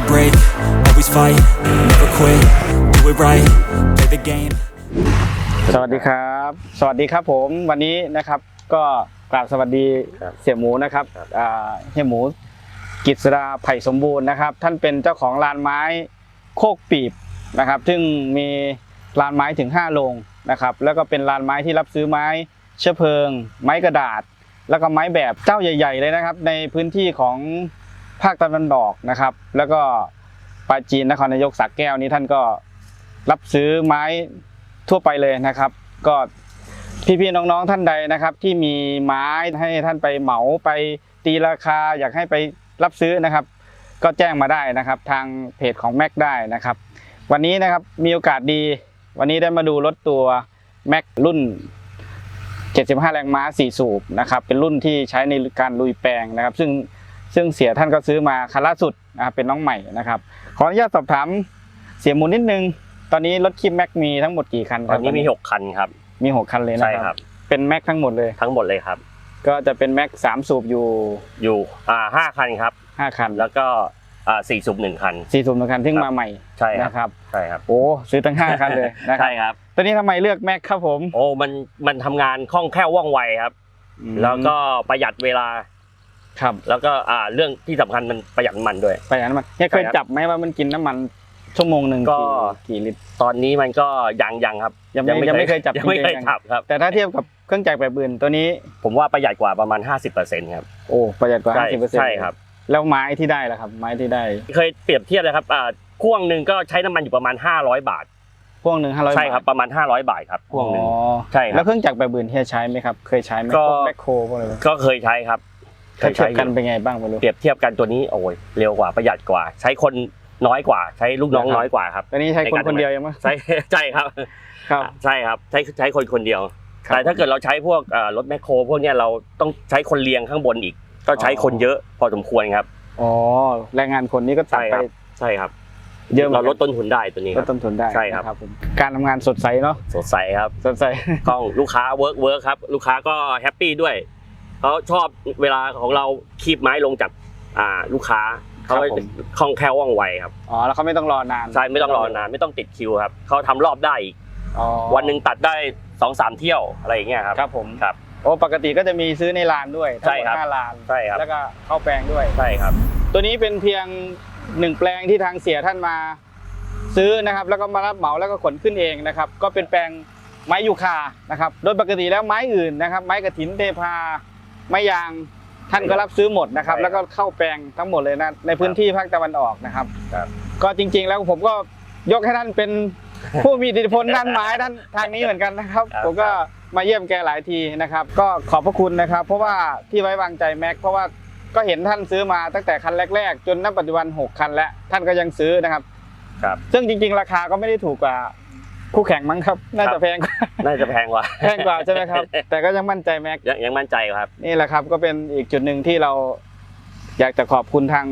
never break, always fight, never quit, do it right, play the game. สวัสดีครับ สวัสดีครับผมวันนี้นะครับก็กราบสวัสดีครับเสี่ยหมูนะครับครับ อ่าเฮียหมูกิษดาไผ่สมบูรณ์นะครับ ท่านเป็นเจ้าของลานไม้โคกปีบนะครับ ซึ่งมีลานไม้ถึง5โรงนะครับ แล้วก็เป็นลานไม้ที่รับซื้อไม้เชื้อเพลิง ไม้กระดาษ แล้วก็ไม้แบบเจ้าใหญ่ ๆ เลยนะครับ ในพื้นที่ของ ภาคตะวันออกนะครับ แล้วก็ปราจีนนครนายกสักแก้วนี้ท่านก็รับซื้อไม้ทั่วไปเลยนะครับ ก็พี่ๆน้องๆท่านใดนะครับ ที่มีไม้ให้ท่านไปเหมาไปตีราคาอยากให้ไปรับซื้อนะครับ ก็แจ้งมาได้นะครับ ทางเพจของแม็กได้นะครับ วันนี้นะครับมีโอกาสดี วันนี้ได้มาดูรถตัวแม็กรุ่น 75 แรงม้า 4 สูบนะครับ เป็นรุ่นที่ใช้ในการลุยแปลงนะครับ ซึ่ง ซึ่งเสียท่านก็ซื้อมาคันล่าสุดนะครับเป็นน้องใหม่นะครับ ขออนุญาตสอบถามเสียหมูนิดนึง ตอนนี้รถคิปแม็กมีทั้งหมดกี่คันคตอรันบนี้มี6คันครับ มีหกคันเลยนะใช่คครัรับ บ เป็นแม็กทั้งหมดเลย ทั้งหมดเลยครับ ก็จะเป็นแม็กสามสูบอยู่อยู่อ่าห้าคันครับ ห้าคันแล้วก็อ่าสี่สูบหนึ่งคัน สี่สูบหนึ่งคันที่ครับ มาใหม่ใช่ครับนะครับ ใช่ครับโอ้ซื้อตั้งห้าคันเลยนะครัใช่บครับ ตอนนี้ทำไมเลือกแม็กครับผมโอ้มันมันทำงานคล่องแคล่วว่องไวครับอืมแล้วก็ประหยัดเวลา ครับแล้วก็อ่าเรื่องที่สำคัญมันประหยัดน้ำมันด้วยไปอันนั้นมันเนี่ยเคยใช่ครับจับไหมว่ามันกินน้ำมันชั่วโมงหนึ่งก็กี่กี่ลิตร ตอนนี้มันก็ยังยังครับยังไม่ยังไม่เคยจับยังไม่จริงๆเคยจังจับครับ แต่ถ้าเทียบกับเครื่องจักรแบบอื่นตัวนี้ผมว่าประหยัดกว่าประมาณ 50%ครับโอ้ประหยัดกว่าใช่ห้าสิบเปอร์เซ็นต์ใช่ครับ แล้วไม้ที่ได้ล่ะครับ ไม้ที่ได้เคยเปรียบเทียบนะครับอ่าพ่วงหนึ่งก็ใช้น้ำมันอยู่ประมาณ 500 บาท พวงหนึ่งห้าร้อยใช่ครับประมาณ 500 บาทครับพ่วงหนึ่งอ๋อใช่ครับแล้วเครื่องจักรแบบอื่นเฮียใช้ไหมครับ เคยใช้ไหมก็ พวกแมคโครพวกอะไรก็เคยใช้ครับเค ถ้ายเทีใช้ยบอกันยู่เป็นไงบ้างไม่รู้เปรียบเทียบกันตัวนี้โอ้ยเร็วกว่าประหยัดกว่า ใช้คนน้อยกว่า ใช้ลูกน้องนะครับน้อยกว่าครับตอนนี้ใช้คนในการคนเดียวยังไหมใช่ใช่ครับครับใช่ครับใช้ใช้คนคนเดียวครับแต่ถ้าเกิดเราใช้พวกเอ่อรถแมคโครพวกเนี้ยเราต้องใช้คนเลี้ยงข้างบนอีก ก็ใช้อ๋อคนเยอะพอสมควรครับอ๋อแรงงานคนนี้ก็ตัดใช่ไปครับใช่ครับเยอะหมืเราอนกันลดต้นทุนได้ตัวนี้คลรัดบต้นทุนได้ใช่ครับนะผมการทำงานสดใสเนาะสดใสครับสดใสกล้องลูกค้าเวิร์กเวิร์กครับ ลูกค้าก็แฮปปี้ด้วย เขาชอบเวลาของเราคีบไม้ลงจากอ่าลูกค้าเขาก็จะคล่องแคล่วว่องไวครับอ๋อแล้วเขาไม่ต้องรอนานใช่ไม่ต้องรอนานไม่ต้องติดคิวครับเขาทำรอบได้อีกอ๋อวันหนึ่งตัดได้สองสามเที่ยวอะไรอย่างเงี้ยครับ ครับผมครับโอ้ปกติก็จะมีซื้อในลานด้วยทั้งใช่หมดครับ ห้าลานใช่ครับแล้วก็เข้าแปลงด้วย ใช่ครับ ตัวนี้เป็นเพียงหนึ่งแปลงที่ทางเสียท่านมาซื้อนะครับ แล้วก็มารับเหมาแล้วก็ขนขึ้นเองนะครับ ก็เป็นแปลงไม้ยูคานะครับ โดยปกติแล้วไม้อื่นนะครับ ไม้กระถินเทพา ไม้ยางท่านก็รับซื้อหมดนะครับใช่ครับ แล้วก็เข้าแปลงทั้งหมดเลยนะในพื้นที่ภาคตะวันออกนะครับครับ ก็จริง ๆ แล้วผมก็ยกให้ท่านเป็นผู้มีอิทธิพลด้านไม้ด้านทางนี้เหมือนกันนะครับครับ ผมก็มาเยี่ยมแกหลายทีนะครับ ก็ขอบพระคุณนะครับ เพราะว่าที่ไว้วางใจแม็กเพราะว่าก็เห็นท่านซื้อมาตั้งแต่คันแรก ๆ จนณปัจจุบัน 6 คันแล้วท่านก็ยังซื้อนะครับ ครับ ซึ่งจริง ๆ ราคาก็ไม่ได้ถูกกว่า คู่แข่งมั้งครับ น่าครัจะบแพงกว่าน่าจะแพงกว่าแพงกว่าใช่ไหมครับ แต่ก็ยังมั่นใจแม็กยังยังมั่นใจครับ นี่แหละครับก็เป็นอีกจุดหนึ่งที่เราอยากจะขอบคุณทาง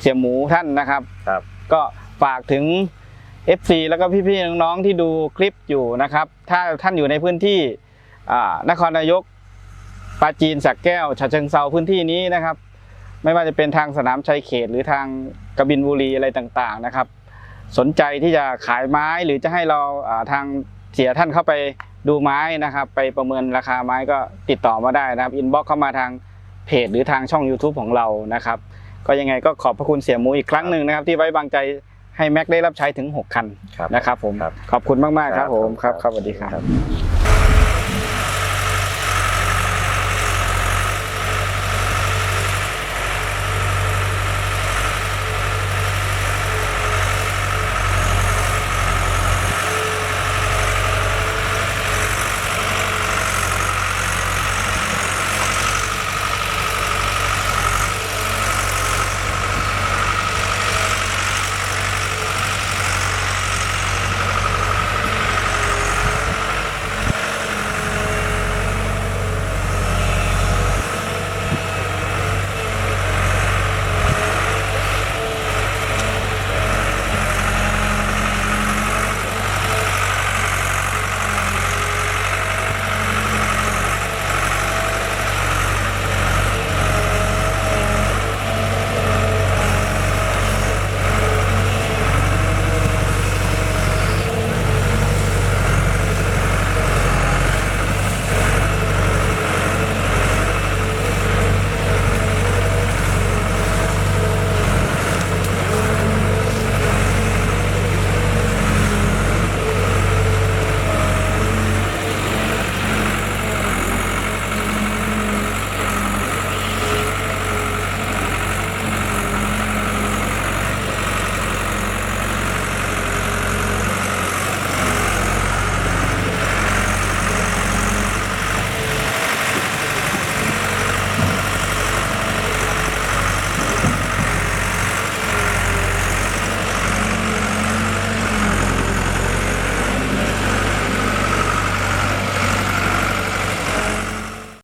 เสี่ยหมูท่านนะครับครับ ก็ฝากถึง FC แล้วก็พี่ๆน้องๆที่ดูคลิปอยู่นะครับ ถ้าท่านอยู่ในพื้นที่อ่านครนายกปราจีนสักแก้วฉะเชิงเซาพื้นที่นี้นะครับ ไม่ว่าจะเป็นทางสนามชัยเขตหรือทางกบินบุรีอะไรต่างๆนะครับ สนใจที่จะขายไม้หรือจะให้เราอ่าทางเสียท่านเข้าไปดูไม้นะครับ ไปประเมินราคาไม้ก็ติดต่อมาได้นะครับอินบ็อกเข้ามาทางเพจหรือทางช่อง YouTube ของเรานะครับ ก็ยังไงก็ขอบพระคุณเสียหมูอีกครั้งหนึ่งนะครับ ที่ไว้วางใจให้แม็กได้รับใช้ถึง 6 คันครับนะครับผมครับขอบคุณมาก ๆ ครับผมครับครับสวัสดีครับ